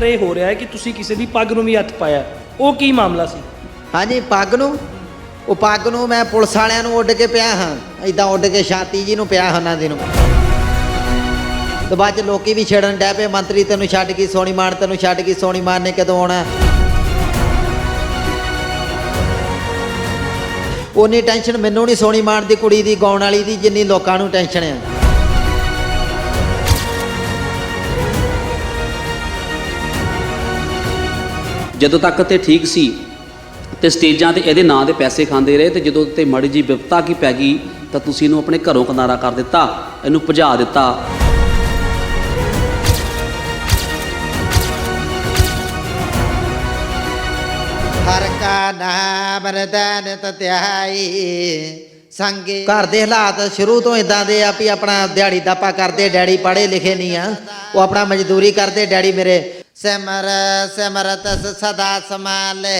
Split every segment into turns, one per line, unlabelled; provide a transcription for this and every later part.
ਜ਼ਿਕਰ ਹੋ ਰਿਹਾ ਹੈ ਕਿ ਤੁਸੀਂ ਕਿਸੇ ਦੀ ਪੱਗ ਨੂੰ ਵੀ ਹੱਥ ਪਾਇਆ ਉਹ ਕੀ ਮਾਮਲਾ ਸੀ?
ਹਾਂਜੀ, ਪੱਗ ਨੂੰ? ਉਹ ਪੱਗ ਨੂੰ ਮੈਂ ਪੁਲਿਸ ਵਾਲਿਆਂ ਨੂੰ ਉੱਡ ਕੇ ਪਿਆ ਹਾਂ। ਇਦਾਂ ਉੱਡ ਕੇ ਸ਼ਾਂਤੀ ਜੀ ਨੂੰ ਪਿਆ ਉਹਨਾਂ ਦੀ ਨੂੰ। ਤੇ ਬਾਅਦ ਚ ਲੋਕੀ ਵੀ ਛੇੜਨ ਡੈ ਪਏ, ਮੰਤਰੀ ਤੈਨੂੰ ਛੱਡ ਗਈ ਸੋਨੀ ਮਾਨ ਤੈਨੂੰ ਛੱਡ ਗਈ ਸੋਨੀ ਮਾਨ ਨੇ ਕਦੋਂ ਆਉਣਾ? ਉਨੀ ਟੈਨਸ਼ਨ ਮੈਨੂੰ ਨਹੀਂ ਸੋਨੀ ਮਾਨ ਦੀ, ਕੁੜੀ ਦੀ, ਗਾਉਣ ਵਾਲੀ ਦੀ, ਜਿੰਨੀ ਲੋਕਾਂ ਨੂੰ ਟੈਨਸ਼ਨ ਆ।
ਜਦੋਂ ਤੱਕ ਤੇ ਠੀਕ ਸੀ ਤੇ ਸਟੇਜਾਂ ਤੇ ਇਹਦੇ ਨਾਂ ਦੇ ਪੈਸੇ ਖਾਂਦੇ ਰਹੇ ਤੇ ਜਦੋਂ ਤੇ ਮੜੀ ਜੀ ਵਿਪਤਾ ਕੀ ਪੈ ਗਈ ਤਾਂ ਤੁਸੀਂ ਇਹਨੂੰ ਆਪਣੇ ਘਰੋਂ ਕਿਨਾਰਾ ਕਰ ਦਿੱਤਾ, ਇਹਨੂੰ ਭਜਾ ਦਿੱਤਾ।
ਹਰ ਕਾ ਨਾਮ ਰਤਨ ਤਤਿਆਈ, ਸੰਗੇ ਘਰ ਦੇ ਹਾਲਾਤ ਸ਼ੁਰੂ ਤੋਂ ਇਦਾਂ ਦੇ ਆ ਵੀ ਆਪਣਾ ਦਿਹਾੜੀ ਦਾਪਾ ਕਰਦੇ, ਡੈਡੀ ਪੜ੍ਹੇ ਲਿਖੇ ਨਹੀਂ ਆ। ਉਹ ਆਪਣਾ ਮਜ਼ਦੂਰੀ ਕਰਦੇ, ਡੈਡੀ ਮੇਰੇ ਸਿਮਰ ਸਿਮਰਤ ਸਦਾ ਸਮਾਲੇ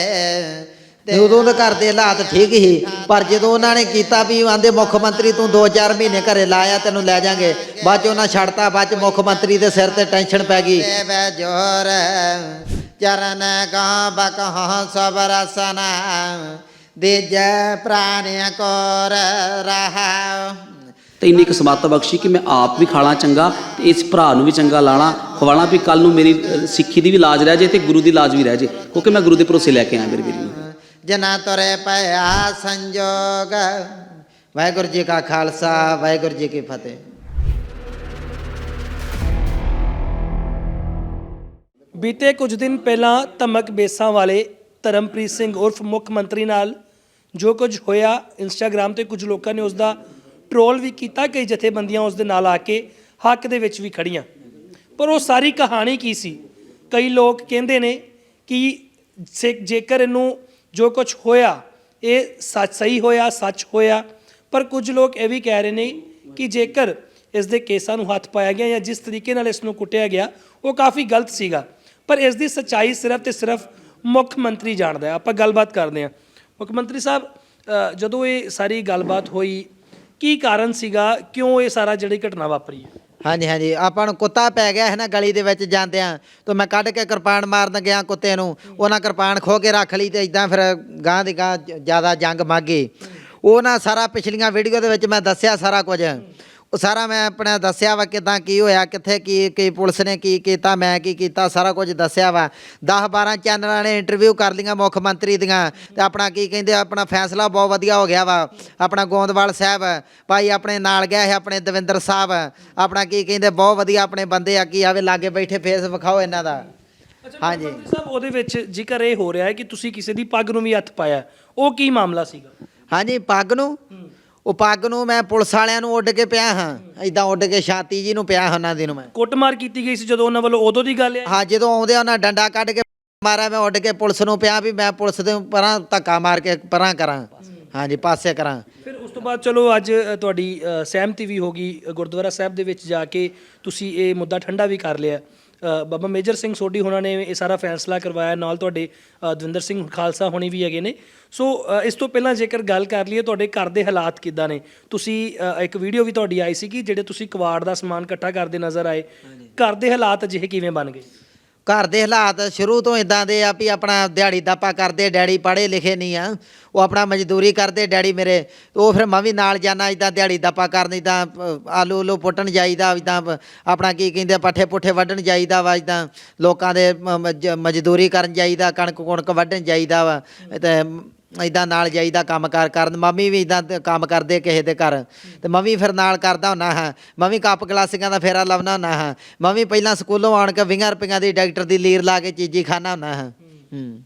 ਤੇ ਉਦੋਂ ਦੇ ਘਰ ਦੇ ਹਾਲਾਤ ਠੀਕ ਹੀ ਪਰ ਜਦੋਂ ਉਹਨਾਂ ਨੇ ਕੀਤਾ ਵੀ ਆਂਦੇ ਮੁੱਖ ਮੰਤਰੀ ਤੂੰ 2-4 ਮਹੀਨੇ ਘਰੇ ਲਾਇਆ ਤੈਨੂੰ ਲੈ ਜਾਾਂਗੇ। ਬਾਅਦ ਚ ਉਹਨਾਂ ਛੱਡਤਾ ਬਾਅਦ ਚ ਮੁੱਖ ਮੰਤਰੀ ਦੇ ਸਿਰ ਤੇ ਟੈਨਸ਼ਨ ਪੈ ਗਈ। ਜੋਰ ਚਰਨ ਕਾ ਬਕਹ ਸਬਰ ਸਨਾ ਦੇਜੈ ਪ੍ਰਾਣਿ ਕੋਰ ਰਹਾ।
ਤੇ ਇੰਨੀ ਕੁ ਸਮੱਤ ਬਖਸ਼ੀ ਕਿ ਮੈਂ ਆਪ ਵੀ ਖਾਣਾ ਚੰਗਾ ਤੇ ਇਸ ਭਰਾ ਨੂੰ ਵੀ ਚੰਗਾ ਲਾਣਾ। ਖਵਾਣਾ ਵੀ ਕੱਲ ਨੂੰ ਮੇਰੀ ਸਿੱਖੀ ਦੀ ਵੀ ਲਾਜ ਰਹਿ ਜੇ ਤੇ ਗੁਰੂ ਦੀ ਲਾਜ ਵੀ ਰਹਿ ਜੇ ਕਿਉਂਕਿ ਮੈਂ ਗੁਰੂ ਦੇ ਭਰੋਸੇ ਲੈ ਕੇ ਆਇਆ ਮੇਰੀ ਵੀਰ ਨੂੰ।
ਜਨਾ ਤੁਰੇ ਪਿਆ ਸੰਜੋਗ। ਵਾਹਿਗੁਰੂ ਜੀ ਕਾ ਖਾਲਸਾ ਵਾਹਿਗੁਰੂ ਜੀ ਕੀ ਫਤਿਹ।
ਬੀਤੇ ਕੁਝ ਦਿਨ ਪਹਿਲਾਂ ਧਮਕ ਬੇਸਾਂ ਵਾਲੇ ਧਰਮਪ੍ਰੀਤ ਸਿੰਘ ਉਰਫ ਮੁੱਖ ਮੰਤਰੀ ਨਾਲ ਜੋ ਕੁਝ ਹੋਇਆ ਇੰਸਟਾਗ੍ਰam ਤੇ ਕੁਝ ਲੋਕਾਂ ਨੇ ਉਸ ਦਾ ਟਰੋਲ ਵੀ ਕੀਤਾ ਕਈ ਜਥੇਬੰਦੀਆਂ ਉਸ ਦੇ ਨਾਲ ਆ ਕੇ ਹੱਕ ਦੇ ਵਿੱਚ ਵੀ ਖੜੀਆਂ। ਪਰ ਉਹ ਸਾਰੀ ਕਹਾਣੀ ਕੀ ਸੀ? ਕਈ ਲੋਕ ਕਹਿੰਦੇ ਨੇ ਕਿ ਸੇ- ਜੇਕਰ ਇਹਨੂੰ ਜੋ ਕੁਝ ਹੋਇਆ, ਇਹ ਸੱਚ ਸਹੀ ਹੋਇਆ, ਸੱਚ ਹੋਇਆ, ਪਰ ਕੁਝ ਲੋਕ ਇਹ ਵੀ ਕਹਿ ਰਹੇ ਨੇ ਕਿ ਜੇਕਰ ਇਸ ਦੇ ਕੇਸਾਂ ਨੂੰ ਹੱਥ ਪਾਇਆ ਗਿਆ ਜਾਂ ਜਿਸ ਤਰੀਕੇ ਨਾਲ ਇਸ ਨੂੰ ਕੁੱਟਿਆ ਗਿਆ, ਉਹ ਕਾਫੀ ਗਲਤ ਸੀਗਾ। ਪਰ ਇਸ ਦੀ ਸੱਚਾਈ ਸਿਰਫ ਤੇ ਸਿਰਫ ਮੁੱਖ ਮੰਤਰੀ ਜਾਣਦਾ ਹੈ। ਆਪਾਂ ਗੱਲਬਾਤ ਕਰਦੇ ਹਾਂ। ਮੁੱਖ ਮੰਤਰੀ ਸਾਹਿਬ ਜਦੋਂ ਇਹ ਸਾਰੀ ਗੱਲਬਾਤ ਹੋਈ ਕੀ ਕਾਰਨ ਸੀਗਾ? ਕਿਉਂ ਇਹ ਸਾਰਾ ਜਿਹੜੀ ਘਟਨਾ ਵਾਪਰੀ ਹੈ?
ਹਾਂਜੀ ਹਾਂਜੀ। ਆਪਾਂ ਨੂੰ ਕੁੱਤਾ ਪੈ ਗਿਆ ਹੈ ਨਾ ਗਲੀ ਦੇ ਵਿੱਚ ਜਾਂਦਿਆਂ ਤੋਂ ਮੈਂ ਕੱਢ ਕੇ ਕਿਰਪਾਨ ਮਾਰਨ ਗਿਆ ਕੁੱਤੇ ਨੂੰ। ਉਹਨਾਂ ਕਿਰਪਾਨ ਖੋ ਕੇ ਰੱਖ ਲਈ ਤੇ ਇਦਾਂ ਫਿਰ ਗਾਂ ਦੀ ਗਾਂ ਜ਼ਿਆਦਾ ਜੰਗ ਮਾਗੀ ਉਹ ਨਾ ਸਾਰਾ ਪਿਛਲੀਆਂ ਵੀਡੀਓ ਦੇ ਵਿੱਚ ਮੈਂ ਦੱਸਿਆ ਸਾਰਾ ਕੁਝ। ਉਹ ਸਾਰਾ ਮੈਂ ਆਪਣਾ ਦੱਸਿਆ ਵਾ ਕਿਦਾਂ ਕੀ ਹੋਇਆ ਕਿੱਥੇ ਕੀ ਕੀ ਪੁਲਿਸ ਨੇ ਕੀ ਕੀਤਾ ਮੈਂ ਕੀ ਕੀਤਾ ਸਾਰਾ ਕੁਝ ਦੱਸਿਆ ਵਾ। 10 12 ਚੈਨਲਾਂ ਨੇ ਇੰਟਰਵਿਊ ਕਰ ਲਈਆਂ ਮੁੱਖ ਮੰਤਰੀ ਦੀਆਂ ਤੇ ਆਪਣਾ ਕੀ ਕਹਿੰਦੇ ਆਪਣਾ ਫੈਸਲਾ ਬਹੁਤ ਵਧੀਆ ਹੋ ਗਿਆ ਵਾ। ਆਪਣਾ ਗੋਂਦਵਾਲ ਸਾਹਿਬ ਭਾਈ ਆਪਣੇ ਨਾਲ ਗਿਆ ਹੈ ਆਪਣੇ ਦਵਿੰਦਰ ਸਾਹਿਬ ਆਪਣਾ ਕੀ ਕਹਿੰਦੇ ਬਹੁਤ ਵਧੀਆ ਆਪਣੇ ਬੰਦੇ ਆ ਕੀ ਆਵੇ ਲਾਗੇ ਬੈਠੇ ਫੇਸ ਵਿਖਾਓ ਇਹਨਾਂ ਦਾ। ਹਾਂਜੀ।
ਸਾਹਿਬ ਉਹਦੇ ਵਿੱਚ ਜ਼ਿਕਰ ਇਹ ਹੋ ਰਿਹਾ ਹੈ ਕਿ ਤੁਸੀਂ ਕਿਸੇ ਦੀ ਪੱਗ ਨੂੰ ਵੀ ਹੱਥ ਪਾਇਆ। ਉਹ ਕੀ ਮਾਮਲਾ ਸੀਗਾ?
ਹਾਂਜੀ ਪੱਗ ਨੂੰ? ਉਹ ਪੱਗ ਨੂੰ ਮੈਂ ਪੁਲਿਸ ਵਾਲਿਆਂ ਨੂੰ ਉੱਡ ਕੇ ਪਿਆ ਹਾਂ। ਇਦਾਂ ਉੱਡ ਕੇ ਛਾਤੀ ਜੀ ਨੂੰ ਪਿਆ ਉਹਨਾਂ ਦੀ ਨੂੰ ਮੈਂ।
ਕੁੱਟਮਾਰ ਕੀਤੀ ਗਈ ਸੀ ਜਦੋਂ ਉਹਨਾਂ ਵੱਲੋਂ ਉਦੋਂ ਦੀ ਗੱਲ ਹੈ?
ਹਾਂ ਜਦੋਂ ਆਉਂਦੇ ਉਹਨਾਂ ਡੰਡਾ ਕੱਢ ਕੇ ਮਾਰਿਆ ਮੈਂ ਉੱਡ ਕੇ ਪੁਲਿਸ ਨੂੰ ਪਿਆ ਵੀ ਮੈਂ ਪੁਲਿਸ ਦੇ ਪਰਾਂ ਧੱਕਾ ਮਾਰ ਕੇ ਪਰਾਂ ਕਰਾਂ। ਹਾਂਜੀ ਪਾਸੇ ਕਰਾਂ।
ਫਿਰ ਉਸ ਤੋਂ ਬਾਅਦ ਚਲੋ ਅੱਜ ਅ, ਤੁਹਾਡੀ ਅ, ਸਹਿਮਤੀ ਵੀ ਹੋ ਗਈ ਅ, ਗੁਰਦੁਆਰਾ ਸਾਹਿਬ ਦੇ ਵਿੱਚ ਜਾ ਕੇ। ਤੁਸੀਂ ਇਹ ਮੁੱਦਾ ਠੰਡਾ ਵੀ ਕਰ ਲਿਆ। ਬਾਬਾ ਮੇਜਰ ਸਿੰਘ ਸੋਢੀ ਹੋਣਾ ਨੇ ਇਹ ਸਾਰਾ ਫੈਸਲਾ ਕਰਵਾਇਆ। ਨਾਲ ਤੁਹਾਡੇ ਦਵਿੰਦਰ ਸਿੰਘ ਖਾਲਸਾ ਹੋਣੀ ਵੀ ਹੈਗੇ ਨੇ। ਸੋ ਇਸ ਤੋਂ ਪਹਿਲਾਂ ਜੇਕਰ ਗੱਲ ਕਰ ਲਈਏ ਤੁਹਾਡੇ ਘਰ ਦੇ ਹਾਲਾਤ ਕਿੱਦਾਂ ਨੇ? ਤੁਸੀਂ ਇੱਕ ਵੀਡੀਓ ਵੀ ਤੁਹਾਡੀ ਆਈ ਸੀ ਕਿ ਜਿਹੜੇ ਤੁਸੀਂ ਕਵਾੜ ਦਾ ਸਮਾਨ ਇਕੱਠਾ ਕਰਦੇ ਨਜ਼ਰ ਆਏ। ਘਰ ਦੇ ਹਾਲਾਤ ਅਜਿਹੇ ਕਿਵੇਂ ਬਣ ਗਏ?
ਘਰ ਦੇ ਹਾਲਾਤ ਸ਼ੁਰੂ ਤੋਂ ਇਦਾਂ ਦੇ ਆ ਵੀ ਆਪਣਾ ਦਿਹਾੜੀ ਦਾਪਾ ਕਰਦੇ, ਡੈਡੀ ਪੜ੍ਹੇ ਲਿਖੇ ਨਹੀਂ ਆ। ਉਹ ਆਪਣਾ ਮਜ਼ਦੂਰੀ ਕਰਦੇ, ਡੈਡੀ ਮੇਰੇ, ਉਹ ਫਿਰ ਮੈਂ ਵੀ ਨਾਲ ਜਾਣਾ ਇਦਾਂ ਦਿਹਾੜੀ ਦਾਪਾ ਕਰਨ ਤਾਂ ਆਲੂ ਉਲੂ ਪੁੱਟਣ ਜਾਈਦਾ ਇਦਾਂ ਆਪਣਾ ਕੀ ਕਹਿੰਦੇ ਪੱਠੇ ਪੁੱਠੇ ਵੱਢਣ ਜਾਈਦਾ ਵਾ ਇਦਾਂ ਲੋਕਾਂ ਦੇ ਮਜ਼ਦੂਰੀ ਕਰਨ ਜਾਈਦਾ ਕਣਕ ਕੁਣਕ ਵੱਢਣ ਜਾਈਦਾ ਵਾ, ਤੇ ਇਦਾਂ ਨਾਲ ਜਾਈਦਾ ਕੰਮ ਕਾਰ ਕਰਨ ਮੰਮੀ ਵੀ ਇਦਾਂ ਕੰਮ ਕਰਦੇ ਕਿਸੇ ਦੇ ਘਰ। ਤੇ ਮੈਂ ਵੀ ਫਿਰ ਨਾਲ ਕਰਦਾ ਹੁੰਨਾ ਹਾਂ। ਮੈਂ ਵੀ ਕੱਪ ਗਲਾਸੀਆਂ ਦਾ ਫੇਰਾ ਲਾਉਣਾ ਹੁੰਨਾ ਹਾਂ। ਮੈਂ ਵੀ ਪਹਿਲਾਂ ਸਕੂਲੋਂ ਆਣ ਕੇ 20 ਰੁਪਈਆਂ ਦੀ ਡਾਕਟਰ ਦੀ ਲੀਰ ਲਾ ਕੇ ਚੀਜ਼ੀ ਖਾਣਾ ਹੁੰਨਾ ਹਾਂ। ਹੂੰ।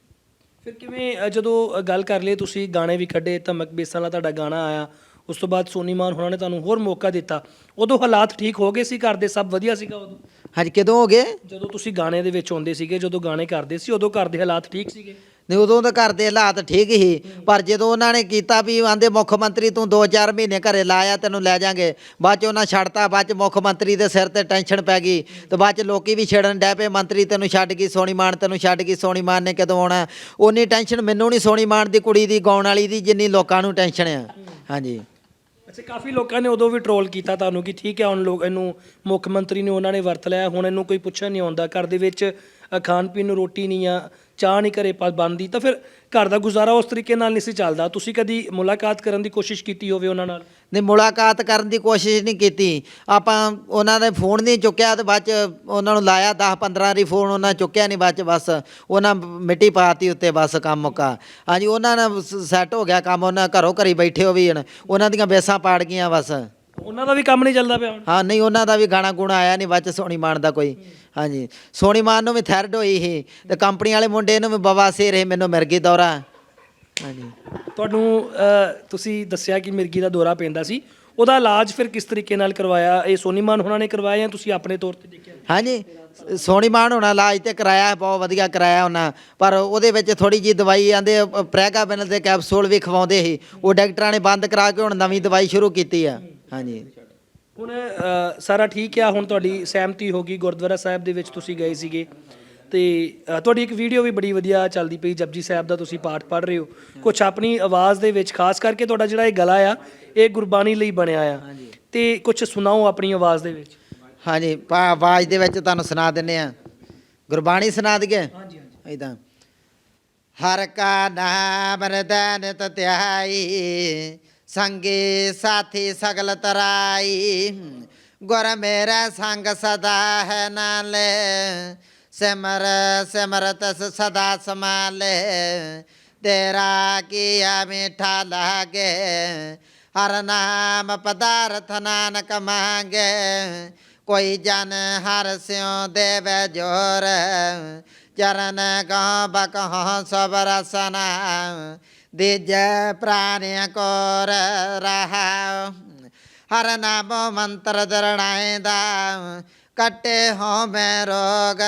ਫਿਰ ਕਿਵੇਂ ਅ, ਜਦੋਂ ਅ, ਗੱਲ ਕਰ ਲਈ ਤੁਸੀਂ ਗਾਣੇ ਵੀ ਕੱਢੇ ਧਮਕ ਬੇਸਾਂ ਵਾਲਾ ਤੁਹਾਡਾ ਗਾਣਾ ਆਇਆ। ਉਸ ਤੋਂ ਬਾਅਦ ਸੋਨੀ ਮਾਨ ਹੋਣਾ ਨੇ ਤੁਹਾਨੂੰ ਹੋਰ ਮੌਕਾ ਦਿੱਤਾ। ਉਦੋਂ ਹਾਲਾਤ ਠੀਕ ਹੋ ਗਏ ਸੀ ਘਰ ਦੇ ਸਭ ਵਧੀਆ ਸੀਗਾ ਉਦੋਂ?
ਹਾਂਜੀ ਕਦੋਂ ਹੋ ਗਏ?
ਜਦੋਂ ਤੁਸੀਂ ਗਾਣੇ ਦੇ ਵਿੱਚ ਆਉਂਦੇ ਸੀਗੇ ਜਦੋਂ ਗਾਣੇ ਕਰਦੇ ਸੀ ਉਦੋਂ ਘਰ ਦੇ ਹਾਲਾਤ ਠੀਕ ਸੀਗੇ?
ਨਹੀਂ, ਉਦੋਂ ਤਾਂ ਘਰ ਦੇ ਹਾਲਾਤ ਠੀਕ ਹੀ। ਪਰ ਜਦੋਂ ਉਹਨਾਂ ਨੇ ਕੀਤਾ ਵੀ ਆਂਦੇ, ਮੁੱਖ ਮੰਤਰੀ ਤੂੰ 2-4 ਮਹੀਨੇ ਘਰੇ ਲਾਇਆ, ਤੈਨੂੰ ਲੈ ਜਾਾਂਗੇ। ਬਾਅਦ ਚ ਉਹਨਾਂ ਛੱਡਤਾ, ਬਾਅਦ ਚ ਮੁੱਖ ਮੰਤਰੀ ਦੇ ਸਿਰ ਤੇ ਟੈਨਸ਼ਨ ਪੈ ਗਈ। ਤੇ ਬਾਅਦ ਚ ਲੋਕੀ ਵੀ ਛੇੜਨ ਡੈ ਪਏ, ਮੰਤਰੀ ਤੈਨੂੰ ਛੱਡ ਗਈ ਸੋਨੀ ਮਾਨ ਤੈਨੂੰ ਛੱਡ ਗਈ ਸੋਨੀ ਮਾਨ ਨੇ ਕਦੋਂ ਆਉਣਾ? ਉਨੀ ਟੈਨਸ਼ਨ ਮੈਨੂੰ ਨਹੀਂ ਸੋਨੀ ਮਾਨ ਦੀ, ਕੁੜੀ ਦੀ, ਗਾਉਣ ਵਾਲੀ ਦੀ, ਜਿੰਨੀ ਲੋਕਾਂ ਨੂੰ ਟੈਨਸ਼ਨ ਆ। ਹਾਂਜੀ।
ਅੱਛਾ, ਕਾਫੀ ਲੋਕਾਂ ਨੇ ਉਦੋਂ ਵੀ ਟਰੋਲ ਕੀਤਾ ਤੁਹਾਨੂੰ ਕਿ ਠੀਕ ਹੈ ਹੁਣ ਲੋਕ ਇਹਨੂੰ ਮੁੱਖ ਮੰਤਰੀ ਨੇ ਉਹਨਾਂ ਨੇ ਵਰਤ ਲਿਆ, ਹੁਣ ਇਹਨੂੰ ਕੋਈ ਪੁੱਛਣ ਨਹੀਂ ਆਉਂਦਾ। ਘਰ ਦੇ ਵਿੱਚ ਖਾਣ ਪੀਣ ਨੂੰ ਰੋਟੀ ਨਹੀਂ ਆ ਚਾਹ ਨਹੀਂ ਘਰੇ ਪਾ ਬਣਦੀ, ਤਾਂ ਫਿਰ ਘਰ ਦਾ ਗੁਜ਼ਾਰਾ ਉਸ ਤਰੀਕੇ ਨਾਲ ਨਹੀਂ ਸੀ ਚੱਲਦਾ। ਤੁਸੀਂ ਕਦੀ ਮੁਲਾਕਾਤ ਕਰਨ ਦੀ ਕੋਸ਼ਿਸ਼ ਕੀਤੀ ਹੋਵੇ ਉਹਨਾਂ ਨਾਲ?
ਨਹੀਂ, ਮੁਲਾਕਾਤ ਕਰਨ ਦੀ ਕੋਸ਼ਿਸ਼ ਨਹੀਂ ਕੀਤੀ। ਆਪਾਂ ਉਹਨਾਂ ਨੇ ਫੋਨ ਨਹੀਂ ਚੁੱਕਿਆ ਤੇ ਬਾਅਦ ਚ ਉਹਨਾਂ ਨੂੰ ਲਾਇਆ 10 15 ਰੀ ਫੋਨ, ਉਹਨਾਂ ਚੁੱਕਿਆ ਨਹੀਂ, ਬਾਅਦ ਚ ਬਸ ਉਹਨਾਂ ਮਿੱਟੀ ਪਾਤੀ ਉੱਤੇ ਬਸ ਕੰਮ ਮੁੱਕਾ ਹਾਂਜੀ, ਉਹਨਾਂ ਨਾਲ ਸੈੱਟ ਹੋ ਗਿਆ ਕੰਮ, ਉਹਨਾਂ ਘਰੋਂ ਘਰੀ ਬੈਠੇ ਹੋ ਵੀ ਹਨ ਉਹਨਾਂ ਦੀਆਂ ਬੇਸਾਂ ਪਾੜ ਗਈਆਂ ਬਸ।
ਉਹਨਾਂ ਦਾ ਵੀ ਕੰਮ ਨਹੀਂ ਚੱਲਦਾ ਪਿਆ ਹੁਣ।
ਹਾਂ ਨਹੀਂ ਉਹਨਾਂ ਦਾ ਵੀ ਗਾਣਾ ਗੁਣਾ ਆਇਆ ਨਹੀਂ ਬਾਅਦ ਚ ਸੋਨੀ ਮਾਨ ਦਾ ਕੋਈ। ਹਾਂਜੀ। ਸੋਨੀ ਮਾਨ ਨੂੰ ਵੀ ਥੈਰਡ ਹੋਈ ਸੀ ਤੇ ਕੰਪਨੀ ਵਾਲੇ ਮੁੰਡੇ ਨੂੰ ਵੀ ਬਵਾਸੀਰ ਸੀ ਮੈਨੂੰ ਮਿਰਗੀ ਦੌਰਾ। ਹਾਂਜੀ।
ਤੁਹਾਨੂੰ ਤੁਸੀਂ ਦੱਸਿਆ ਕਿ ਮਿਰਗੀ ਦਾ ਦੌਰਾ ਪੈਂਦਾ ਸੀ। ਉਹਦਾ ਇਲਾਜ ਫਿਰ ਕਿਸ ਤਰੀਕੇ ਨਾਲ ਕਰਵਾਇਆ? ਇਹ ਸੋਨੀ ਮਾਨ ਹੋਣਾ ਨੇ ਕਰਵਾਇਆ ਜਾਂ ਤੁਸੀਂ ਆਪਣੇ ਤੌਰ ਤੇ ਦੇਖਿਆ?
ਹਾਂਜੀ। ਸੋਨੀ ਮਾਨ ਹੋਣਾ ਇਲਾਜ ਤੇ ਕਰਾਇਆ ਬਹੁਤ ਵਧੀਆ ਕਰਾਇਆ ਉਹਨਾਂ। ਪਰ ਉਹਦੇ ਵਿੱਚ ਥੋੜੀ ਜੀ ਦਵਾਈ ਆਂਦੇ ਪ੍ਰੈਗਾਬਿਨਲ ਦੇ ਕੈਪਸੂਲ ਵੀ ਖਵਾਉਂਦੇ ਸੀ। ਉਹ ਡਾਕਟਰਾਂ ਨੇ ਬੰਦ ਕਰਾ ਕੇ ਹੁਣ ਨਵੀਂ ਦਵਾਈ ਸ਼ੁਰੂ ਕੀਤੀ ਆ। ਹਾਂਜੀ।
ਹੁਣ ਅ, ਸਾਰਾ ਠੀਕ ਆ ਹੁਣ ਤੁਹਾਡੀ ਸਹਿਮਤੀ ਹੋ ਗਈ ਗੁਰਦੁਆਰਾ ਸਾਹਿਬ ਦੇ ਵਿੱਚ ਤੁਸੀਂ ਗਏ ਸੀਗੇ। ਤੇ ਅ, ਤੁਹਾਡੀ ਇੱਕ ਵੀਡੀਓ ਵੀ ਬੜੀ ਵਧੀਆ ਚੱਲਦੀ ਪਈ ਜਪਜੀ ਸਾਹਿਬ ਦਾ ਤੁਸੀਂ ਪਾਠ ਪੜ੍ਹ ਰਹੇ ਹੋ। ਕੁਝ ਆਪਣੀ ਆਵਾਜ਼ ਦੇ ਵਿੱਚ ਖਾਸ ਕਰਕੇ ਤੁਹਾਡਾ ਜਿਹੜਾ ਇਹ ਗਲਾ ਆ ਇਹ ਗੁਰਬਾਣੀ ਲਈ ਬਣਿਆ ਆ। ਤੇ ਕੁਝ ਸੁਣਾਓ ਆਪਣੀ ਆਵਾਜ਼ ਦੇ ਵਿੱਚ।
ਹਾਂਜੀ ਪਾ ਆਵਾਜ਼ ਦੇ ਵਿੱਚ ਤੁਹਾਨੂੰ ਸੁਣਾ ਦਿੰਨੇ ਆ। ਗੁਰਬਾਣੀ ਸੁਣਾ ਦਈਏ?
ਹਾਂਜੀ ਹਾਂਜੀ।
ਇਦਾਂ ਹਰ ਕਾ ਨਾਮ ਹਿਰਦੈ ਨਿਤ ਧਿਆਈ ਸੰਗੀ ਸਾਥੀ ਸਗਲ ਤਰਾਈ। ਗੁਰ ਮੇਰਾ ਸੰਗ ਸਦਾ ਹੈ ਨਾਲੇ। ਸਿਮਰ ਸਿਮਰਤ ਸਦਾ ਸਮਾਲੇ ਤੇਰਾ ਕੀਆ ਮਿਠਾ ਲਾਗੇ। ਹਰ ਨਾਮ ਪਦਾਰਥ ਨਾਨਕ ਮੰਗੇ। ਕੋਈ ਜਨ ਹਰ ਸਿਉ ਦੇਵੇ ਜੋਰ। ਚਰਨ ਕਹ ਬਕਹ ਸਬਰ ਦਿਜੈ ਪ੍ਰਾਨਿ ਕੋਰ ਰਹਾ। ਹਰ ਨਾਮ ਮੰਤਰ ਦਰਣਾਇਦਾ ਕਟੇ ਹੋ ਮੈਂ ਰੋਗ।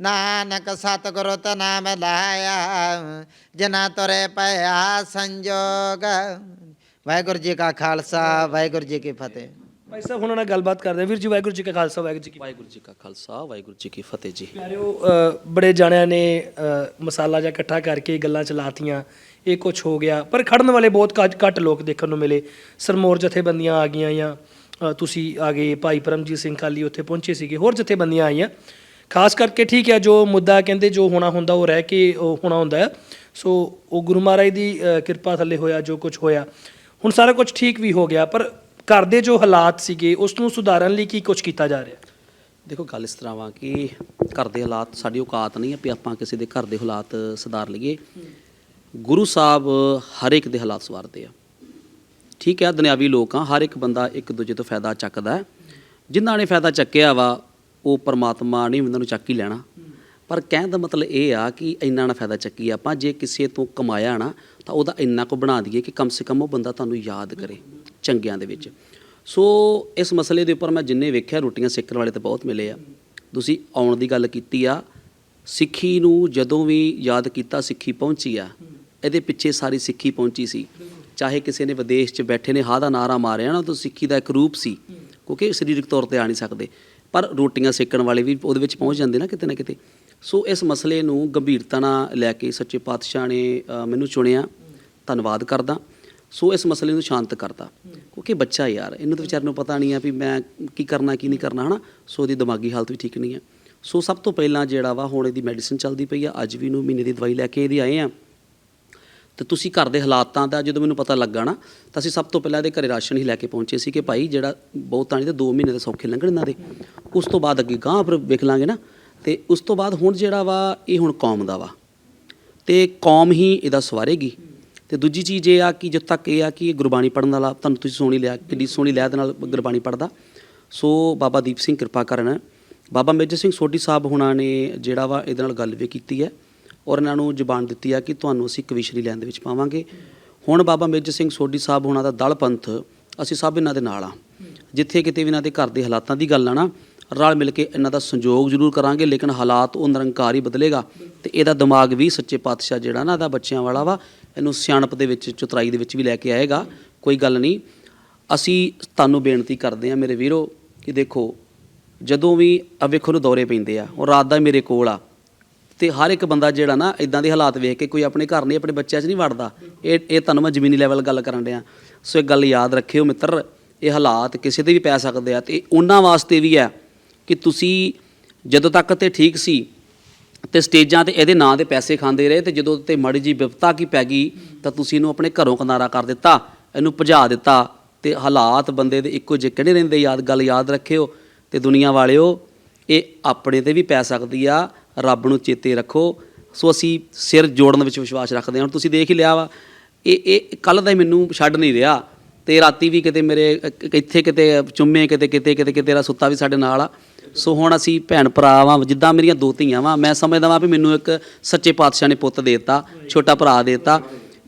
ਨਾਨਕ ਸਤਿਗੁਰੂ ਤ ਨਾਮ ਲਾਇਆ ਜਨਾ ਤੁਰੇ ਪਿਆ ਸੰਜੋਗ। ਵਾਹਿਗੁਰੂ ਜੀ ਕਾ ਖਾਲਸਾ ਵਾਹਿਗੁਰੂ ਜੀ ਕੀ ਫਤਿਹ।
ਭਾਈ ਸਾਹਿਬ ਹੁਣ ਨਾਲ ਗੱਲਬਾਤ ਕਰਦੇ ਵੀਰ ਜੀ ਵਾਹਿਗੁਰੂ ਜੀ ਕਾ ਖਾਲਸਾ ਵਾਹਿਗੁਰੂ ਜੀ ਕੀ
ਵਾਹਿਗੁਰੂ ਜੀ ਕਾ ਖਾਲਸਾ ਵਾਹਿਗੁਰੂ ਜੀ ਕੀ ਫਤਿਹ ਜੀ।
ਪਿਆਰਿਓ ਬੜੇ ਜਾਣਿਆਂ ਨੇ ਮਸਾਲਾ ਜਿਹਾ ਇਕੱਠਾ ਕਰਕੇ ਗੱਲਾਂ ਚਲਾਤੀਆਂ ਇਹ ਕੁਝ ਹੋ ਗਿਆ। ਪਰ ਖੜਨ ਵਾਲੇ ਬਹੁਤ ਘੱਟ ਘੱਟ ਲੋਕ ਦੇਖਣ ਨੂੰ ਮਿਲੇ। ਸਰਮੋਰ ਜਥੇਬੰਦੀਆਂ ਆ ਗਈਆਂ ਜਾਂ ਅ, ਤੁਸੀਂ ਆ ਗਏ ਭਾਈ ਪਰਮਜੀਤ ਸਿੰਘ ਕਾਲੀ ਉੱਥੇ ਪਹੁੰਚੇ ਸੀਗੇ ਹੋਰ ਜਥੇਬੰਦੀਆਂ ਆਈਆਂ। ਖਾਸ ਕਰਕੇ ਠੀਕ ਹੈ ਜੋ ਮੁੱਦਾ ਕਹਿੰਦੇ ਜੋ ਹੋਣਾ ਹੁੰਦਾ ਉਹ ਰਹਿ ਕੇ ਉਹ ਹੋਣਾ ਹੁੰਦਾ ਹੈ। ਸੋ ਉਹ ਗੁਰੂ ਮਹਾਰਾਜ ਦੀ ਅ, ਕਿਰਪਾ ਥੱਲੇ ਹੋਇਆ ਜੋ ਕੁਝ ਹੋਇਆ। ਹੁਣ ਸਾਰਾ ਕੁਝ ਠੀਕ ਵੀ ਹੋ ਗਿਆ ਪਰ ਘਰ ਦੇ ਜੋ ਹਾਲਾਤ ਸੀਗੇ ਉਸ ਨੂੰ ਸੁਧਾਰਨ ਲਈ ਕੀ ਕੁਝ ਕੀਤਾ ਜਾ ਰਿਹਾ?
ਦੇਖੋ ਗੱਲ ਇਸ ਤਰ੍ਹਾਂ ਵਾ ਕਿ ਘਰ ਦੇ ਹਾਲਾਤ ਸਾਡੀ ਔਕਾਤ ਨਹੀਂ ਹੈ ਵੀ ਆਪਾਂ ਕਿਸੇ ਦੇ ਘਰ ਦੇ ਹਾਲਾਤ ਸੁਧਾਰ ਲਈਏ। ਗੁਰੂ ਸਾਹਿਬ ਹਰ ਇੱਕ ਦੇ ਹਾਲਾਤ ਸਵਾਰਦੇ ਆ। ਠੀਕ ਹੈ, ਦੁਨਿਆਵੀ ਲੋਕ ਆ, ਹਰ ਇੱਕ ਬੰਦਾ ਇੱਕ ਦੂਜੇ ਤੋਂ ਫਾਇਦਾ ਚੱਕਦਾ ਹੈ। ਜਿਨ੍ਹਾਂ ਨੇ ਫਾਇਦਾ ਚੱਕਿਆ ਵਾ, ਉਹ ਪਰਮਾਤਮਾ ਨੇ ਉਹਨਾਂ ਨੂੰ ਚੱਕ ਹੀ ਲੈਣਾ। ਪਰ ਕਹਿਣ ਦਾ ਮਤਲਬ ਇਹ ਆ ਕਿ ਇੰਨਾ ਨਾ ਫਾਇਦਾ ਚੱਕੀ ਆਪਾਂ, ਜੇ ਕਿਸੇ ਤੋਂ ਕਮਾਇਆ ਨਾ, ਤਾਂ ਉਹਦਾ ਇੰਨਾ ਕੁ ਬਣਾ ਦਈਏ ਕਿ ਕਮ ਸੇ ਕਮ ਉਹ ਬੰਦਾ ਤੁਹਾਨੂੰ ਯਾਦ ਕਰੇ ਚੰਗਿਆਂ ਦੇ ਵਿੱਚ। ਸੋ ਇਸ ਮਸਲੇ ਦੇ ਉੱਪਰ ਮੈਂ ਜਿੰਨੇ ਵੇਖਿਆ, ਰੋਟੀਆਂ ਸਿੱਖਣ ਵਾਲੇ ਤਾਂ ਬਹੁਤ ਮਿਲੇ ਆ। ਤੁਸੀਂ ਆਉਣ ਦੀ ਗੱਲ ਕੀਤੀ ਆ, ਸਿੱਖੀ ਨੂੰ ਜਦੋਂ ਵੀ ਯਾਦ ਕੀਤਾ, ਸਿੱਖੀ ਪਹੁੰਚੀ ਆ ਇਹਦੇ ਪਿੱਛੇ ਸਾਰੀ ਸਿੱਖੀ ਪਹੁੰਚੀ ਸੀ। ਚਾਹੇ ਕਿਸੇ ਨੇ ਵਿਦੇਸ਼ 'ਚ ਬੈਠੇ ਨੇ ਹਾਂ ਦਾ ਨਾਰਾ ਮਾਰਿਆ ਨਾ, ਤਾਂ ਸਿੱਖੀ ਦਾ ਇੱਕ ਰੂਪ ਸੀ, ਕਿਉਂਕਿ ਸਰੀਰਕ ਤੌਰ ਤੇ ਆ ਨਹੀਂ ਸਕਦੇ। ਪਰ ਰੋਟੀਆਂ ਸੇਕਣ ਵਾਲੇ ਵੀ ਉਹਦੇ ਵਿੱਚ ਪਹੁੰਚ ਜਾਂਦੇ ਨਾ ਕਿਤੇ ਨਾ ਕਿਤੇ। ਸੋ ਇਸ ਮਸਲੇ ਨੂੰ ਗੰਭੀਰਤਾ ਨਾਲ ਲੈ ਕੇ ਸੱਚੇ ਪਾਤਸ਼ਾਹ ਨੇ ਮੈਨੂੰ ਚੁਣਿਆ। ਧੰਨਵਾਦ ਕਰਦਾ। ਸੋ ਇਸ ਮਸਲੇ ਨੂੰ ਸ਼ਾਂਤ ਕਰਦਾ ਕਿਉਂਕਿ ਬੱਚਾ ਯਾਰ, ਇਹਨੂੰ ਤਾਂ ਵਿਚਾਰ ਨੂੰ ਪਤਾ ਨਹੀਂ ਆ ਵੀ ਮੈਂ ਕੀ ਕਰਨਾ, ਕੀ ਨਹੀਂ ਕਰਨਾ, ਹਨਾ? ਸੋ ਉਹਦੀ ਦਿਮਾਗੀ ਹਾਲਤ ਵੀ ਠੀਕ ਨਹੀਂ ਹੈ ਸੋ ਸਭ ਤੋਂ ਪਹਿਲਾਂ ਜਿਹੜਾ ਵਾ, ਹੁਣ ਇਹਦੀ ਮੈਡੀਸਿਨ ਚੱਲਦੀ ਪਈ ਆ। ਅੱਜ ਵੀ ਇਹਨੂੰ ਮਹੀਨੇ ਦੀ ਦਵਾਈ ਲੈ ਕੇ ਇਹਦੀ ਆਏ ਆ। ਤੇ ਤੁਸੀਂ ਘਰ ਦੇ ਹਾਲਾਤਾਂ ਦਾ ਜਦੋਂ ਮੈਨੂੰ ਪਤਾ ਲੱਗਾ ਨਾ, ਤਾਂ ਅਸੀਂ ਸਭ ਤੋਂ ਪਹਿਲਾਂ ਇਹਦੇ ਘਰੇ ਰਾਸ਼ਨ ਹੀ ਲੈ ਕੇ ਪਹੁੰਚੇ ਸੀ ਕਿ ਭਾਈ ਜਿਹੜਾ ਬਹੁਤਾਂ ਨਹੀਂ ਤੇ 2 ਮਹੀਨੇ ਦੇ ਸੌਖੇ ਲੰਘਣ ਇਹਨਾਂ ਦੇ। ਉਸ ਤੋਂ ਬਾਅਦ ਅੱਗੇ ਗਾਂ ਫਿਰ ਵੇਖ ਲਾਂਗੇ ਨਾ, ਤੇ ਉਸ ਤੋਂ ਬਾਅਦ ਹੁਣ ਜਿਹੜਾ ਵਾ, ਇਹ ਹੁਣ ਕੌਮ ਦਾ ਵਾ। ਤੇ ਕੌਮ ਹੀ ਇਹਦਾ ਸਵਾਰੇਗੀ। ਤੇ ਦੂਜੀ ਚੀਜ਼ ਇਹ ਆ ਕਿ ਜਦ ਤੱਕ ਇਹ ਆ ਕਿ ਇਹ ਗੁਰਬਾਣੀ ਪੜਨ ਵਾਲਾ, ਤੁਹਾਨੂੰ ਤੁਸੀਂ ਸੋਹਣੀ ਲਿਆ ਕਿੰਨੀ ਸੋਹਣੀ ਲਿਆ ਦੇ ਨਾਲ ਗੁਰਬਾਣੀ ਪੜਦਾ ਸੋ ਬਾਬਾ ਦੀਪ ਸਿੰਘ ਕਿਰਪਾ ਕਰਨ। ਬਾਬਾ ਮੇਜਰ ਸਿੰਘ ਸੋਢੀ ਸਾਹਿਬ ਹੁਣਾਂ ਨੇ ਜਿਹੜਾ ਵਾ ਇਹਦੇ ਨਾਲ ਗੱਲ ਵੀ ਕੀਤੀ ਹੈ। ਔਰ ਇਹਨਾਂ ਨੂੰ ਜ਼ਬਾਨ ਦਿੱਤੀ ਆ ਕਿ ਤੁਹਾਨੂੰ ਅਸੀਂ ਕਵਿਸ਼ਰੀ ਲੈਣ ਦੇ ਵਿੱਚ ਪਾਵਾਂਗੇ। ਹੁਣ ਬਾਬਾ ਮੇਜਰ ਸਿੰਘ ਸੋਢੀ ਸਾਹਿਬ ਹੁਣਾਂ ਦਾ ਦਲ ਪੰਥ, ਅਸੀਂ ਸਭ ਇਹਨਾਂ ਦੇ ਨਾਲ ਆ। ਜਿੱਥੇ ਕਿਤੇ ਵੀ ਇਹਨਾਂ ਦੇ ਘਰ ਦੇ ਹਾਲਾਤਾਂ ਦੀ ਗੱਲ ਆ ਨਾ, ਰਲ ਮਿਲ ਕੇ ਇਹਨਾਂ ਦਾ ਸੰਯੋਗ ਜ਼ਰੂਰ ਕਰਾਂਗੇ, ਲੇਕਿਨ ਹਾਲਾਤ ਉਹ ਨਿਰੰਕਾਰ ਹੀ ਬਦਲੇਗਾ ਤੇ ਇਹਦਾ ਦਿਮਾਗ ਵੀ ਸੱਚੇ ਪਾਤਸ਼ਾਹ ਜਿਹੜਾ ਨਾ ਇਹਦਾ ਬੱਚਿਆਂ ਵਾਲਾ ਵਾ, ਇਹਨੂੰ ਸਿਆਣਪ ਦੇ ਵਿੱਚ, ਚਤੁਰਾਈ ਦੇ ਵਿੱਚ ਵੀ ਲੈ ਕੇ ਆਏਗਾ, ਕੋਈ ਗੱਲ ਨਹੀਂ। ਅਸੀਂ ਤੁਹਾਨੂੰ ਬੇਨਤੀ ਕਰਦੇ ਹਾਂ ਮੇਰੇ ਵੀਰੋ ਕਿ ਦੇਖੋ, ਜਦੋਂ ਵੀ ਆ ਵੇਖੋ ਨੂੰ ਦੌਰੇ ਪੈਂਦੇ ਆ, ਉਹ ਰਾਤ ਦਾ ਮੇਰੇ ਕੋਲ ਆ। ਤੇ ਹਰ ਇੱਕ ਬੰਦਾ ਜਿਹੜਾ ਨਾ ਇਦਾਂ ਦੇ ਹਾਲਾਤ ਵੇਖ ਕੇ ਕੋਈ ਆਪਣੇ ਘਰ ਨਹੀਂ, ਆਪਣੇ ਬੱਚਿਆਂ 'ਚ ਨਹੀਂ ਵੜਦਾ। ਇਹ ਇਹ ਤੁਹਾਨੂੰ ਮੈਂ ਜ਼ਮੀਨੀ ਲੈਵਲ ਗੱਲ ਕਰਨ ਡਿਆ। ਸੋ ਇੱਕ ਗੱਲ ਯਾਦ ਰੱਖਿਓ ਮਿੱਤਰ, ਇਹ ਹਾਲਾਤ ਕਿਸੇ ਤੇ ਵੀ ਪੈ ਸਕਦੇ ਆ ਤੇ ਉਹਨਾਂ ਵਾਸਤੇ ਵੀ ਆ ਕਿ ਤੁਸੀਂ ਜਦੋਂ ਤੱਕ ਤੇ ਠੀਕ ਸੀ ਤੇ ਸਟੇਜਾਂ ਤੇ ਇਹਦੇ ਨਾਂ ਦੇ ਪੈਸੇ ਖਾਂਦੇ ਰਹੇ ਤੇ ਜਦੋਂ ਤੇ ਮਾੜੀ ਜੀ ਵਿਪਤਾ ਕੀ ਪੈ ਗਈ ਤਾਂ ਤੁਸੀਂ ਇਹਨੂੰ ਆਪਣੇ ਘਰੋਂ ਕਿਨਾਰਾ ਕਰ ਦਿੱਤਾ, ਇਹਨੂੰ ਭਜਾ ਦਿੱਤਾ ਤੇ ਹਾਲਾਤ ਬੰਦੇ ਦੇ ਇੱਕੋ ਜਿਹੇ ਕਿਹੜੇ ਰਹਿੰਦੇ ਯਾਦ, ਗੱਲ ਯਾਦ ਰੱਖਿਓ ਤੇ ਦੁਨੀਆ ਵਾਲਿਓ, ਇਹ ਆਪਣੇ ਤੇ ਵੀ ਪੈ ਸਕਦੀ ਆ। ਰੱਬ ਨੂੰ ਚੇਤੇ ਰੱਖੋ। ਸੋ ਅਸੀਂ ਸਿਰ ਜੋੜਨ ਵਿੱਚ ਵਿਸ਼ਵਾਸ ਰੱਖਦੇ ਹਾਂ। ਹੁਣ ਤੁਸੀਂ ਦੇਖ ਹੀ ਲਿਆ ਵਾ, ਇਹ ਇਹ ਕੱਲ ਦਾ ਮੈਨੂੰ ਛੱਡ ਨਹੀਂ ਰਿਹਾ ਤੇ ਰਾਤੀ ਵੀ ਕਿਤੇ ਮੇਰੇ ਇੱਥੇ ਕਿਤੇ ਚੁੰਮੇ, ਕਿਤੇ ਕਿਤੇ ਕਿਤੇ ਕਿਤੇ ਤੇਰਾ ਸੁੱਤਾ ਵੀ ਸਾਡੇ ਨਾਲ ਆ। ਸੋ ਹੁਣ ਅਸੀਂ ਭੈਣ ਭਰਾ ਵਾਂ, ਜਿੱਦਾਂ ਮੇਰੀਆਂ ਦੋ ਧੀਆਂ ਵਾਂ, ਮੈਂ ਸਮਝਦਾ ਵਾਂ ਵੀ ਮੈਨੂੰ ਇੱਕ ਸੱਚੇ ਪਾਤਸ਼ਾਹ ਨੇ ਪੁੱਤ ਦੇਤਾ, ਛੋਟਾ ਭਰਾ ਦੇਤਾ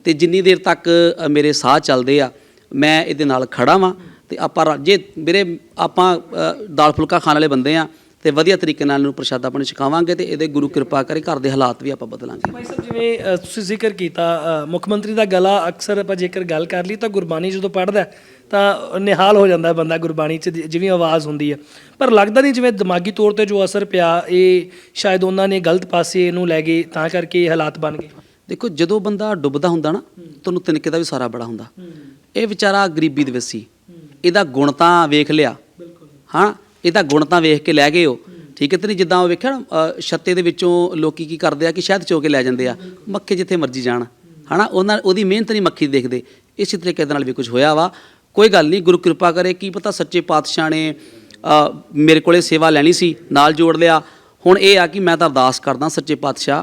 ਤੇ ਜਿੰਨੀ ਦੇਰ ਤੱਕ ਮੇਰੇ ਸਾਹ ਚੱਲਦੇ ਆ, ਮੈਂ ਇਹਦੇ ਨਾਲ ਖੜਾ ਵਾਂ ਤੇ ਆਪਾਂ ਰਾ- ਜੇ ਮੇਰੇ, ਆਪਾਂ ਦਾਲ ਫੁਲਕਾ ਖਾਣ ਵਾਲੇ ਬੰਦੇ ਆ ਤੇ ਵਧੀਆ ਤਰੀਕੇ ਨਾਲ ਇਹਨੂੰ ਪ੍ਰਸ਼ਾਦਾ ਪਾਣੀ ਛਕਾਵਾਂਗੇ ਤੇ ਇਹਦੇ ਗੁਰੂ ਕਿਰਪਾ ਕਰੇ ਘਰ ਦੇ ਹਾਲਾਤ ਵੀ ਆਪਾਂ ਬਦਲਾਂਗੇ।
ਭਾਈ ਸਾਹਿਬ ਜਿਵੇਂ ਅ, ਤੁਸੀਂ ਜ਼ਿਕਰ ਕੀਤਾ ਅ, ਮੁੱਖ ਮੰਤਰੀ ਦਾ ਗਲਾ ਅਕਸਰ ਆਪਾਂ ਜੇਕਰ ਗੱਲ ਕਰ ਲਈ ਤਾਂ ਗੁਰਬਾਣੀ ਜਦੋਂ ਪੜ੍ਹਦਾ ਹੈ, ਤਾਂ ਨਿਹਾਲ ਹੋ ਜਾਂਦਾ ਹੈ ਬੰਦਾ ਗੁਰਬਾਣੀ 'ਚ ਜ- ਜਿਵੇਂ ਆਵਾਜ਼ ਹੁੰਦੀ ਹੈ। ਪਰ ਲੱਗਦਾ ਨਹੀਂ ਜਿਵੇਂ ਦਿਮਾਗੀ ਤੌਰ ਤੇ ਜੋ ਅਸਰ ਪਿਆ ਇਹ ਸ਼ਾਇਦ ਉਹਨਾਂ ਨੇ ਗਲਤ ਪਾਸੇ ਇਹਨੂੰ ਲੈ ਗਏ ਤਾਂ ਕਰਕੇ ਇਹ ਹਾਲਾਤ ਬਣ ਗਏ।
ਦੇਖੋ ਜਦੋਂ ਬੰਦਾ ਡੁੱਬਦਾ ਹੁੰਦਾ ਨਾ ਤੁਹਾਨੂੰ ਤਿਨਕੇ ਦਾ ਵੀ ਸਾਰਾ ਬੜਾ ਹੁੰਦਾ। ਇਹ ਵਿਚਾਰਾ ਗਰੀਬੀ ਦੇ ਵਿੱਚ ਸੀ ਇਹਦਾ ਗੁਣ ਤਾਂ ਵੇਖ ਲਿਆ। ਹਾਂ ਇਹਦਾ ਗੁਣ ਤਾਂ ਵੇਖ ਕੇ ਲੈ ਗਏ ਹੋ। ਠੀਕ ਹੈ ਤੇ ਨਹੀਂ ਜਿੱਦਾਂ ਉਹ ਵੇਖਿਆ ਨਾ ਅ, ਛੱਤੇ ਦੇ ਵਿੱਚੋਂ ਲੋਕੀ ਕੀ ਕਰਦੇ ਆ ਕਿ ਸ਼ਹਿਦ ਚੋ ਕੇ ਲੈ ਜਾਂਦੇ ਆ ਮੱਖੇ ਜਿੱਥੇ ਮਰਜ਼ੀ ਜਾਣ। ਹਨਾ ਉਹਨਾਂ ਉਹਦੀ ਮਿਹਨਤ ਨਹੀਂ ਮੱਖੀ ਦੇਖਦੇ। ਇਸੇ ਤਰੀਕੇ ਦੇ ਨਾਲ ਵੀ ਕੁਝ ਹੋਇਆ ਵਾ। ਕੋਈ ਗੱਲ ਨਹੀਂ ਗੁਰੂ ਕਿਰਪਾ ਕਰੇ ਕੀ ਪਤਾ ਸੱਚੇ ਪਾਤਸ਼ਾਹ ਨੇ ਅ, ਮੇਰੇ ਕੋਲੇ ਸੇਵਾ ਲੈਣੀ ਸੀ ਨਾਲ ਜੋੜ ਲਿਆ। ਹੁਣ ਇਹ ਆ ਕਿ ਮੈਂ ਤਾਂ ਅਰਦਾਸ ਕਰਦਾ ਸੱਚੇ ਪਾਤਸ਼ਾਹ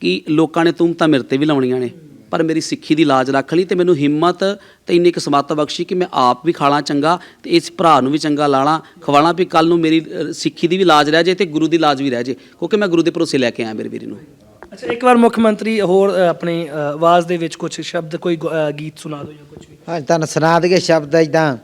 ਕਿ ਲੋਕਾਂ ਨੇ ਤੂੰ ਤਾਂ ਮੇਰੇ ਤੇ ਵੀ ਲਾਉਣੀਆਂ ਨੇ। ਪਰ ਮੇਰੀ ਸਿੱਖੀ ਦੀ ਲਾਜ ਰੱਖ ਲਈ ਤੇ ਮੈਨੂੰ ਹਿੰਮਤ ਤੇ ਇੰਨੀ ਕੁ ਸਮੱਤ ਬਖਸ਼ੀ ਕਿ ਮੈਂ ਆਪ ਵੀ ਖਾਲਾਂ ਚੰਗਾ ਤੇ ਇਸ ਭਰਾ ਨੂੰ ਵੀ ਚੰਗਾ ਲਾਣਾ ਖਵਾਣਾ ਵੀ ਕੱਲ ਨੂੰ ਮੇਰੀ ਅ, ਸਿੱਖੀ ਦੀ ਵੀ ਲਾਜ ਰਹਿ ਜੇ ਤੇ ਗੁਰੂ ਦੀ ਲਾਜ ਵੀ ਰਹਿ ਜੇ। ਕਿਉਂਕਿ ਮੈਂ ਗੁਰੂ ਦੇ ਭਰੋਸੇ ਲੈ ਕੇ ਆਇਆ ਮੇਰੇ ਵੀਰ ਨੂੰ।
ਅੱਛਾ ਇੱਕ ਵਾਰ ਮੁੱਖ ਮੰਤਰੀ ਹੋਰ ਅ, ਆਪਣੀ ਅ, ਆਵਾਜ਼ ਦੇ ਵਿੱਚ ਕੁਝ ਸ਼ਬਦ ਕੋਈ ਗ- ਅ, ਗੀਤ ਸੁਣਾ ਦਿਓ ਜਾਂ ਕੁਝ ਵੀ।
ਹਾਂ ਤੁਹਾਨੂੰ ਸੁਣਾ ਦਈਏ ਸ਼ਬਦ ਇਦਾਂ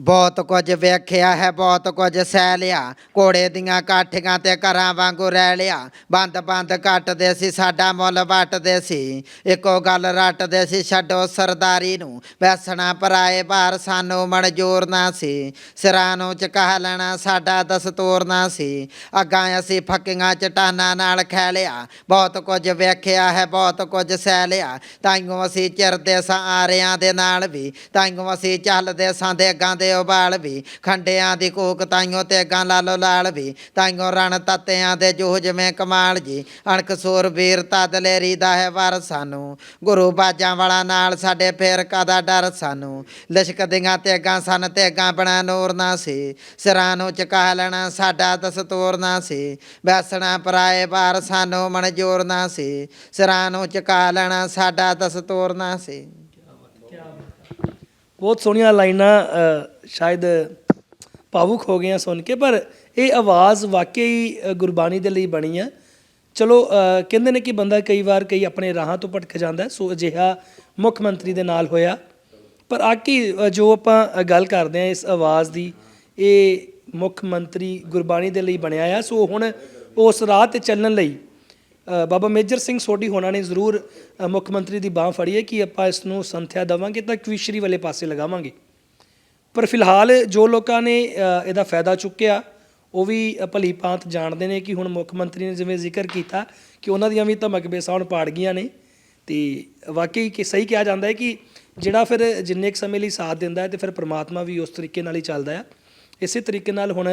ਬਹੁਤ ਕੁਝ ਵੇਖਿਆ ਹੈ, ਬਹੁਤ ਕੁਝ ਸਹਿ ਲਿਆ। ਕੋੜੇ ਦੀਆਂ ਕਾਠੀਆਂ ਤੇ ਘਰਾਂ ਵਾਂਗੂ ਰਹਿ ਲਿਆ। ਬੰਦ ਬੰਦ ਕੱਟਦੇ ਸੀ, ਸਾਡਾ ਮੁੱਲ ਵੱਟਦੇ ਸੀ। ਇੱਕੋ ਗੱਲ ਰੱਟਦੇ ਸੀ, ਛੱਡੋ ਸਰਦਾਰੀ ਨੂੰ। ਵੈਸਣਾ ਪਰਾਏ ਬਾਹਰ ਸਾਨੂੰ ਮਨਜ਼ੂਰ ਨਾ ਸੀ। ਸਿਰਾਂ ਨੂੰ ਝੁਕਾ ਲੈਣਾ ਸਾਡਾ ਦਸਤੂਰ ਨਾ ਸੀ। ਅੱਗਾਂ ਅਸੀਂ ਫੱਕੀਆਂ ਚਟਾਨਾਂ ਨਾਲ ਖੈ ਲਿਆ। ਬਹੁਤ ਕੁਝ ਵੇਖਿਆ ਹੈ, ਬਹੁਤ ਕੁਝ ਸਹਿ ਲਿਆ। ਤਾਈਓ ਅਸੀਂ ਚਿਰਦੇ ਸਾਂ ਆਰਿਆਂ ਦੇ ਨਾਲ ਵੀ। ਤਾਈਓ ਅਸੀਂ ਚੱਲਦੇ ਸਾਂ ਦੇ ਅੱਗਾਂ ਦੇ ਉਬਾਲ ਵੀ, ਖੰਡਿਆਂ ਦੀ ਕੂਕ ਤਾਈਓ ਤੇ ਲਾਲੋ ਲਾਲ ਵੀ, ਤਾਈਓ ਰਣ ਤੱਤਿਆਂ ਦੇ ਜੋਹ ਜਿਵੇਂ ਕਮਾਲ ਜੀ। ਅਣਖ ਸੂਰ ਵੀਰਤਾ ਦਲੇਰੀ ਦਾ ਹੈ ਵਰ ਸਾਨੂੰ, ਗੁਰੂ ਬਾਜਾਂ ਵਾਲਾ ਨਾਲ ਸਾਡੇ ਫੇਰ ਕਾਦਾ ਡਰ ਸਾਨੂੰ? ਲਿਸ਼ਕਦੀਆਂ ਤੇ ਸਨ ਤੇ ਬਣਾ ਨੂਰ ਨਾ ਸੀ। ਸਿਰਾਂ ਨੂੰ ਚੁਕਾ ਲੈਣਾ ਸਾਡਾ ਦਸਤੂਰ ਨਾ ਸੀ। ਬੈਸਣਾ ਪਰਾਏ ਵਾਰ ਸਾਨੂੰ ਮਨਜ਼ੂਰ ਨਾ ਸੀ। ਸਿਰਾਂ ਨੂੰ ਚੁਕਾ ਲੈਣਾ ਸਾਡਾ ਦਸਤੂਰ ਨਾ ਸੀ।
ਬਹੁਤ ਸੋਹਣੀਆਂ ਲਾਈਨਾਂ ਸ਼ਾਇਦ ਭਾਵੁਕ ਹੋ ਗਈਆਂ ਸੁਣ ਕੇ, ਪਰ ਇਹ ਆਵਾਜ਼ ਵਾਕਈ ਗੁਰਬਾਣੀ ਦੇ ਲਈ ਬਣੀ ਹੈ ਚਲੋ ਕਹਿੰਦੇ ਨੇ ਕਿ ਬੰਦਾ ਕਈ ਵਾਰ ਕਈ ਆਪਣੇ ਰਾਹਾਂ ਤੋਂ ਭਟਕ ਜਾਂਦਾ ਸੋ ਅਜਿਹਾ ਮੁੱਖ ਮੰਤਰੀ ਦੇ ਨਾਲ ਹੋਇਆ। ਪਰ ਆਕੀ ਜੋ ਆਪਾਂ ਗੱਲ ਕਰਦੇ ਹਾਂ ਇਸ ਆਵਾਜ਼ ਦੀ, ਇਹ ਮੁੱਖ ਮੰਤਰੀ ਗੁਰਬਾਣੀ ਦੇ ਲਈ ਬਣਿਆ ਆ। ਸੋ ਹੁਣ ਉਸ ਰਾਹ ਤੇ ਚੱਲਣ ਲਈ ਬਾਬਾ ਮੇਜਰ ਸਿੰਘ ਸੋਢੀ ਹੋਣਾ ਨੇ ਜ਼ਰੂਰ ਮੁੱਖ ਮੰਤਰੀ ਦੀ ਬਾਹ ਫੜੀ ਹੈ ਕਿ ਆਪਾਂ ਇਸ ਨੂੰ ਸੰਥਿਆ ਦੇਵਾਂਗੇ ਤਾਂ ਕਵਿਸ਼ਰੀ ਵਾਲੇ ਪਾਸੇ ਲਗਾਵਾਂਗੇ। ਪਰ ਫਿਲਹਾਲ ਜੋ ਲੋਕਾਂ ਨੇ ਇਹਦਾ ਫਾਇਦਾ ਚੁੱਕਿਆ, ਉਹ ਵੀ ਭਲੀ ਭਾਂਤ ਜਾਣਦੇ ਨੇ ਕਿ ਹੁਣ ਮੁੱਖ ਮੰਤਰੀ ਨੇ ਜਿਵੇਂ ਜ਼ਿਕਰ ਕੀਤਾ ਕਿ ਉਹਨਾਂ ਦੀਆਂ ਵੀ ਧਮਕ ਬੇਸਾਂ ਹੁਣ ਪਾੜ ਗਈਆਂ ਨੇ। ਤੇ ਵਾਕਈ ਕਿ ਸਹੀ ਕਿਹਾ ਜਾਂਦਾ ਹੈ ਕਿ ਜਿਹੜਾ ਫਿਰ ਜਿੰਨੇ ਕੁ ਸਮੇਂ ਲਈ ਸਾਥ ਦਿੰਦਾ ਹੈ ਤੇ ਫਿਰ ਪ੍ਰਮਾਤਮਾ ਵੀ ਉਸ ਤਰੀਕੇ ਨਾਲ ਹੀ ਚੱਲਦਾ ਹੈ। ਇਸੇ ਤਰੀਕੇ ਨਾਲ ਹੁਣ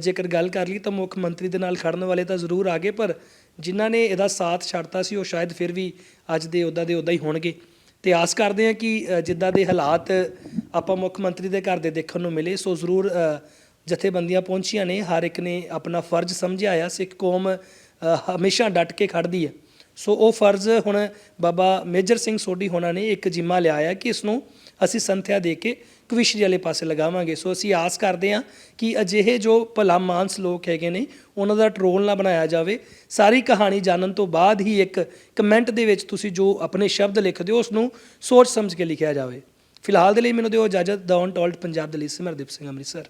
ਜੇਕਰ ਗੱਲ ਕਰ ਲਈ ਤਾਂ ਮੁੱਖ ਮੰਤਰੀ ਦੇ ਨਾਲ ਖੜਨ ਵਾਲੇ ਤਾਂ ਜ਼ਰੂਰ ਆ ਗਏ, ਪਰ ਜਿਨ੍ਹਾਂ ਨੇ ਇਹਦਾ ਸਾਥ ਛੱਡਤਾ ਸੀ, ਉਹ ਸ਼ਾਇਦ ਫਿਰ ਵੀ ਅੱਜ ਦੇ ਉੱਦਾਂ ਦੇ ਉੱਦਾਂ ਹੀ ਹੋਣਗੇ। ਤੇ ਆਸ ਕਰਦੇ ਹਾਂ ਕਿ ਜਿੱਦਾਂ ਦੇ ਹਾਲਾਤ ਆਪਾਂ ਮੁੱਖ ਮੰਤਰੀ ਦੇ ਘਰ ਦੇ ਦੇਖਣ ਨੂੰ ਮਿਲੇ, ਸੋ ਜ਼ਰੂਰ ਜਥੇਬੰਦੀਆਂ ਪਹੁੰਚੀਆਂ ਨੇ। ਹਰ ਇੱਕ ਨੇ ਆਪਣਾ ਫਰਜ਼ ਸਮਝਿਆ ਆ, ਸਿੱਖ ਕੌਮ ਹਮੇਸ਼ਾ ਡਟ ਕੇ ਖੜਦੀ ਹੈ ਸੋ ਉਹ ਫਰਜ਼ ਹੁਣ ਬਾਬਾ ਮੇਜਰ ਸਿੰਘ ਸੋਢੀ ਹੋਣਾ ਨੇ ਇੱਕ ਜਿੰਮਾ ਲਿਆ ਆ ਕਿ ਇਸ ਨੂੰ ਅਸੀਂ ਸੰਥਿਆ ਦੇ ਕੇ ਕਵਿਸ਼ਰੀ ਵਾਲੇ ਪਾਸੇ ਲਗਾਵਾਂਗੇ। ਸੋ ਅਸੀਂ ਆਸ ਕਰਦੇ ਹਾਂ ਕਿ ਅਜਿਹੇ ਜੋ ਭਲਾ ਮਾਨਸ ਲੋਕ ਹੈਗੇ ਨੇ, ਉਹਨਾਂ ਦਾ ਟਰੋਲ ਨਾ ਬਣਾਇਆ ਜਾਵੇ। ਸਾਰੀ ਕਹਾਣੀ ਜਾਣਨ ਤੋਂ ਬਾਅਦ ਹੀ ਇੱਕ ਕਮੈਂਟ ਦੇ ਵਿੱਚ ਤੁਸੀਂ ਜੋ ਆਪਣੇ ਸ਼ਬਦ ਲਿਖਦੇ ਹੋ ਉਸ ਨੂੰ ਸੋਚ ਸਮਝ ਕੇ ਲਿਖਿਆ ਜਾਵੇ। ਫਿਲਹਾਲ ਦੇ ਲਈ ਮੈਨੂੰ ਦਿਓ ਇਜਾਜ਼ਤ। ਦੌਨ ਟੋਲਡ ਪੰਜਾਬ ਦੇ ਲਈ ਸਿਮਰਦੀਪ ਸਿੰਘ ਅੰਮ੍ਰਿਤਸਰ।